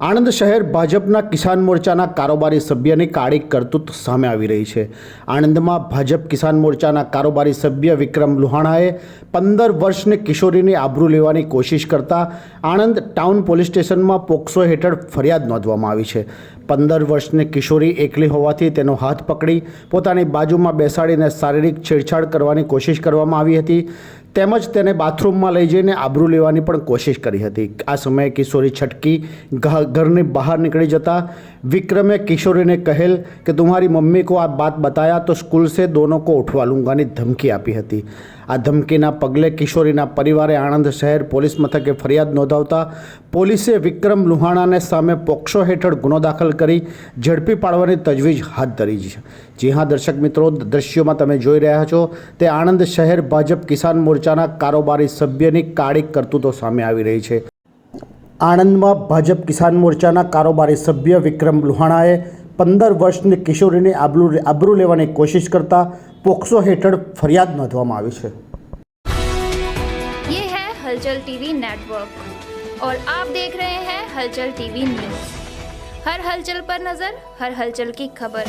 આણંદ શહેર ભાજપના કિસાન મોરચાના કારોબારી સભ્યની કાળી કરતૂત સામે આવી રહી છે. આણંદમાં ભાજપ કિસાન મોરચાના કારોબારી સભ્ય વિક્રમ લુહાણાએ પંદર વર્ષની કિશોરીની આબરૂ લેવાની કોશિશ કરતા આણંદ ટાઉન પોલીસ સ્ટેશનમાં પોક્સો હેઠળ ફરિયાદ નોંધવામાં આવી છે. પંદર વર્ષની કિશોરી એકલી હોવાથી તેનો હાથ પકડી પોતાની બાજુમાં બેસાડીને શારીરિક છેડછાડ કરવાની કોશિશ કરવામાં આવી હતી. તેમજ તેને બાથરૂમમાં લઈ જઈને આબરૂ લેવાની પણ કોશિશ કરી હતી. આ સમયે કિશોરી છટકી ઘરની બહાર નીકળી જતા વિક્રમે કિશોરીને કહેલ કે તુમ્હારી મમ્મી કો આ બાત બતાયા તો સ્કૂલ સે દોનો કો ઉઠવા લૂંગાની ધમકી આપી હતી. આ ધમકીના પગલે કિશોરીના પરિવારે આણંદ શહેર પોલીસ મથકે ફરિયાદ નોંધાવતા પોલીસે વિક્રમ લુહાણાને સામે પોક્સો હેઠળ ગુનો દાખલ કરી ઝડપી પાડવાની તજવીજ હાથ ધરી છે. જી હા, દર્શક મિત્રો દ્રશ્યોમાં તમે જોઈ રહ્યા છો તે આણંદ શહેર ભાજપ કિસાન મોરચા મોરચાના કારોબારી સભ્યની કાળી કરતૂતો સામે આવી રહી છે આણંદમાં ભાજપ કિસાન મોરચાના કારોબારી સભ્ય વિક્રમ લુહાણાએ પંદર વર્ષની કિશોરીની આબરૂ આબરૂ લેવાની કોશિશ કરતા પોક્સો હેઠળ ફરિયાદ નોંધવામાં આવી છે ये है हलचल टीवी नेटवर्क और आप देख रहे हैं हलचल टीवी न्यूज हर हलचल पर नजर हर हलचल की खबर